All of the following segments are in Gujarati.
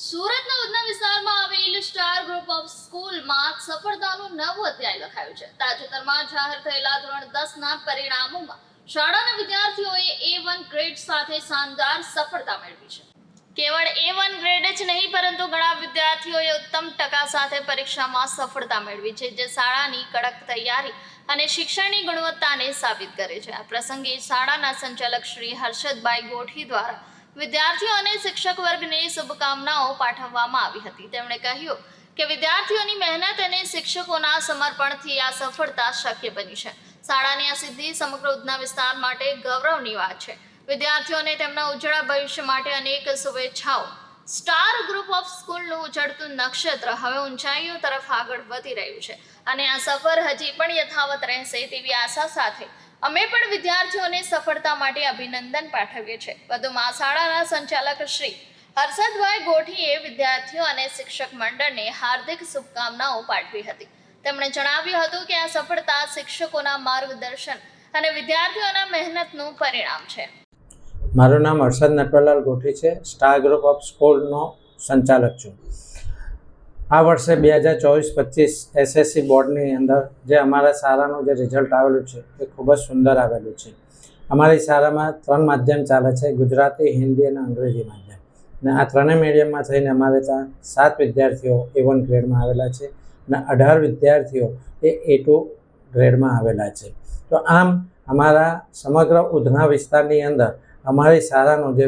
સુરતના ઉધના વિસ્તારમાં આવેલ સ્ટાર ગ્રુપ ઓફ સ્કૂલમાં સફળતાનું નવો અધ્યાય લખાયું છે. તાજેતરમાં જાહેર થયેલા ધોરણ દસના પરિણામોમાં શાળાના વિદ્યાર્થીઓએ એ વન ગ્રેડ સાથે શાનદાર સફળતા મેળવી છે. કેવળ એ વન ગ્રેડ જ નહીં, પરંતુ ઘણા વિદ્યાર્થીઓએ ઉત્તમ ટકા સાથે પરીક્ષામાં સફળતા મેળવી છે, જે શાળાની કડક તૈયારી અને શિક્ષણની ગુણવત્તાને સાબિત કરે છે. આ પ્રસંગે શાળાના સંચાલક શ્રી હર્ષદભાઈ ગોઠી દ્વારા વિદ્યાર્થીઓ અને શિક્ષક વર્ગને શુભકામનાઓ પાઠવવામાં આવી હતી. તેમણે કહ્યું કે વિદ્યાર્થીઓની મહેનત અને શિક્ષકોના સમર્પણથી આ સફળતા શક્ય બની છે. શાળાની આ સિદ્ધિ સમગ્ર ઉધના વિસ્તાર માટે ગૌરવની વાત છે. વિદ્યાર્થીઓને તેમના ઉજળા ભવિષ્ય માટે અનેક શુભેચ્છાઓ. સ્ટાર ગ્રુપ ઓફ સ્કૂલનું ઉજળતું નક્ષત્ર હવે ઊંચાઈઓ તરફ આગળ વધી રહ્યું છે અને આ સફર હજી પણ યથાવત રહેશે તેવી આશા સાથે અમે પણ વિદ્યાર્થીઓને સફળતા માટે અભિનંદન પાઠવીએ છીએ. વધુમાં શાળાના સંચાલક શ્રી હર્ષદભાઈ ગોઠીએ વિદ્યાર્થીઓ અને શિક્ષક મંડળને હાર્દિક શુભકામનાઓ પાઠવી હતી. તેમણે જણાવ્યું હતું કે આ સફળતા શિક્ષકોના માર્ગદર્શન અને વિદ્યાર્થીઓના મહેનતનું પરિણામ છે. મારું નામ હર્ષદ નટવરલાલ ગોઠી છે. સ્ટાર ગ્રુપ ઓફ સ્કૂલનો સંચાલક છું. આ વર્ષે બે હજાર ચોવીસ પચીસ એસએસસી બોર્ડની અંદર જે અમારા શાળાનું જે રિઝલ્ટ આવેલું છે, એ ખૂબ જ સુંદર આવેલું છે. અમારી શાળામાં ત્રણ માધ્યમ ચાલે છે, ગુજરાતી, હિન્દી અને અંગ્રેજી માધ્યમ. અને આ ત્રણેય મીડિયમમાં થઈને અમારે ત્યાં સાત વિદ્યાર્થીઓ એ વન ગ્રેડમાં આવેલા છે અને અઢાર વિદ્યાર્થીઓ એ એ ટુ ગ્રેડમાં આવેલા છે. તો આમ અમારા સમગ્ર ઉધના વિસ્તારની અંદર અમારી શાળાનું જે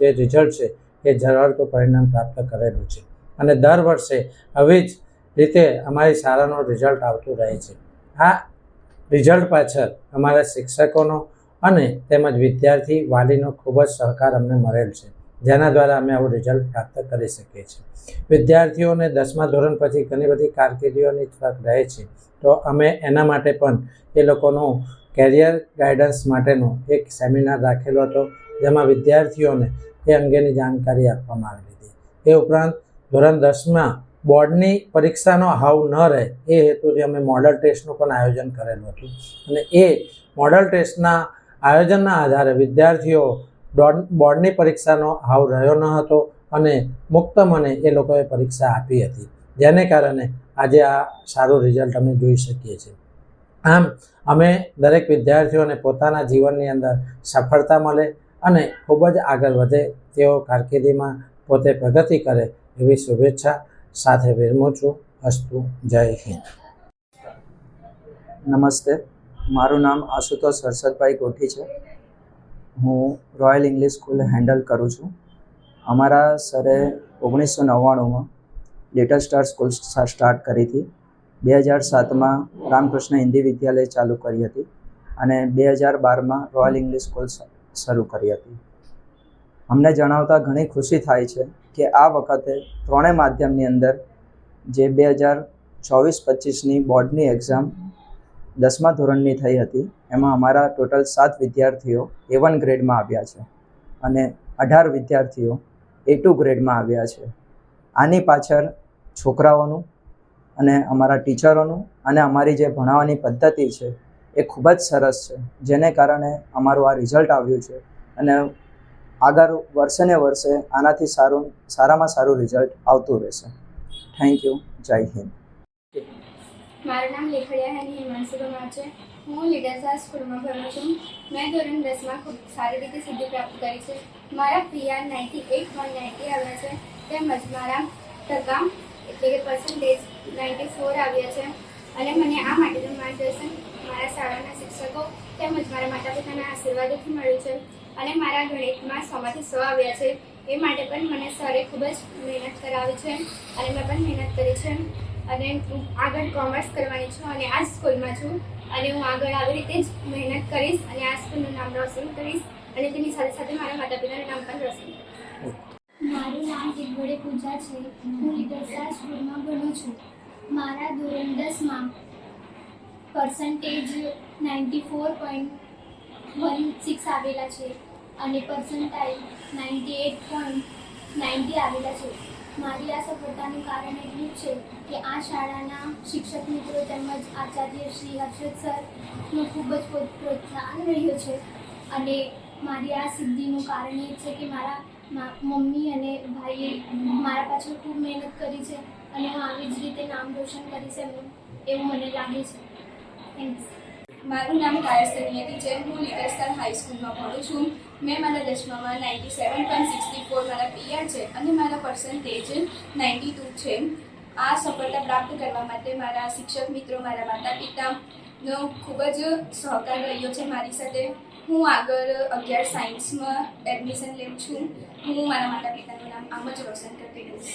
જે રિઝલ્ટ છે, એ ઝળહળતું પરિણામ પ્રાપ્ત કરેલું છે. અને દર વર્ષે આવી જ રીતે અમારી શાળાનું રિઝલ્ટ આવતું રહે છે. આ રિઝલ્ટ પાછળ અમારા શિક્ષકોનો અને તેમજ વિદ્યાર્થી વાલીનો ખૂબ જ સહકાર અમને મળેલ છે, જેના દ્વારા અમે આવું રિઝલ્ટ પ્રાપ્ત કરી શકીએ છીએ. વિદ્યાર્થીઓને દસમા ધોરણ પછી ઘણી બધી કારકિર્દીઓની તક રહે છે, તો અમે એના માટે પણ એ લોકોનું કેરિયર ગાઈડન્સ માટેનો એક સેમિનાર રાખેલો હતો, જેમાં વિદ્યાર્થીઓને એ અંગેની જાણકારી આપવામાં આવી હતી. એ ઉપરાંત ધોરણ દસમાં બોર્ડની પરીક્ષાનો હાવ ન રહે એ હેતુથી અમે મોડલ ટેસ્ટનું પણ આયોજન કરેલું હતું. અને એ મોડલ ટેસ્ટના આયોજનના આધારે વિદ્યાર્થીઓ બોર્ડની પરીક્ષાનો હાવ રહ્યો ન હતો અને મુક્ત મને એ લોકોએ પરીક્ષા આપી હતી. જેને કારણે આજે આ સારું રિઝલ્ટ અમે જોઈ શકીએ છીએ. આમ, અમે દરેક વિદ્યાર્થીઓને પોતાના જીવનની અંદર સફળતા મળે અને ખૂબ જ આગળ વધે તેઓ કારકિર્દીમાં પોતે પ્રગતિ કરે એવી શુભેચ્છા સાથે વિરમું છું. અસ્તુ, જય હિન્દ. નમસ્તે. મારું નામ આશુતોષ હર્ષદભાઈ ગોઠી છે. હું રોયલ ઇંગ્લિશ સ્કૂલ હેન્ડલ કરું છું. અમારા સરે ઓગણીસો નવ્વાણુંમાં લિટલ સ્ટાર સ્કૂલ સ્ટાર્ટ કરી હતી. બે હજાર સાતમાં રામકૃષ્ણ હિન્દી વિદ્યાલય ચાલુ કરી હતી અને બે હજાર બારમાં રોયલ ઇંગ્લિશ સ્કૂલ શરૂ કરી હતી. અમને જણાવતા ઘણી ખુશી થાય છે કે આ વખતે ત્રણેય માધ્યમની અંદર જે બે હજાર ચોવીસ પચીસની બોર્ડની એક્ઝામ દસમા ધોરણની થઈ હતી, એમાં અમારા ટોટલ સાત વિદ્યાર્થીઓ એ વન ગ્રેડમાં આવ્યા છે અને અઢાર વિદ્યાર્થીઓ એ ટુ ગ્રેડમાં આવ્યા છે. આની પાછળ છોકરાઓનું અને અમારા ટીચરોનું અને અમારી જે ભણાવવાની પદ્ધતિ છે એ ખૂબ જ સરસ છે, જેને કારણે અમારું આ રિઝલ્ટ આવ્યું છે અને આગળ વર્ષે ને વર્ષે આનાથી સારું સારામાં સારું રિઝલ્ટ આવતું રહેશે. થેન્ક યુ જય હિન્દ. મારું નામ લેખડિયા હેની હિમાંશુ કુમાર છે. હું લીડર સ્ટાર સ્કૂલમાં ભણું છું. મેં ધોરણ દસમાં ખૂબ સારી રીતે સિદ્ધિ પ્રાપ્ત કરી છે. મારા PR ninety eight one ninety આવ્યા છે. તેમજ મારા ટકા એટલે કે પર્સન્ટેજ નાઇન્ટી ફોર આવ્યા છે. અને મને આ માટેનું માર્ગદર્શન મારા શાળાના શિક્ષકો તેમજ મારા માતા પિતાના આશીર્વાદોથી મળ્યું છે અને મારા ગણિતમાં સોમાંથી સો આવ્યા છે. એ માટે પણ મને સરે ખૂબ જ મહેનત કરાવી છે અને મેં પણ મહેનત કરી છે અને હું આગળ કોમર્સ કરવાની છું અને આ સ્કૂલમાં છું અને હું આગળ આવી રીતે જ મહેનત કરીશ અને આ સ્કૂલનું નામ રોશન કરીશ અને તેની સાથે સાથે મારા માતા પિતાનું નામ પણ રોશન કરીશ. મારું નામ જીગવડે પૂજા છે. હું લીડર સ્કૂલમાં ભણું છું. મારા ધોરણ દસમાં percentage ninety four point one six આવેલા છે અને percentile ninety eight point ninety આવેલા છે. મારી આ સફળતાનું કારણ એટલું છે કે આ શાળાના શિક્ષક મિત્રો તેમજ આચાર્ય શ્રી હર્ષદ સરનું ખૂબ જ પ્રોત્સાહન રહ્યું છે. અને મારી આ સિદ્ધિનું કારણ એ છે કે મારા મમ્મી અને ભાઈએ મારા પાછળ ખૂબ મહેનત કરી છે અને હું આવી જ રીતે નામ રોશન કરીશ એમનું, એવું મને લાગે છે. મારું નામ કાયસ્થ હતી છે. હું લિટલ સ્ટાર હાઈસ્કૂલમાં ભણું છું. મેં મારા દસમામાં ninety seven point sixty four મારા પીઆર છે અને મારા પર્સન્ટેજ નાઇન્ટી ટુ છે. આ સફળતા પ્રાપ્ત કરવા માટે મારા શિક્ષક મિત્રો, મારા માતા પિતાનો ખૂબ જ સહકાર રહ્યો છે મારી સાથે. હું આગળ અગિયાર સાયન્સમાં એડમિશન લઉં છું. હું મારા માતા પિતાનું નામ આમ જ રોશન કરતી રહીશ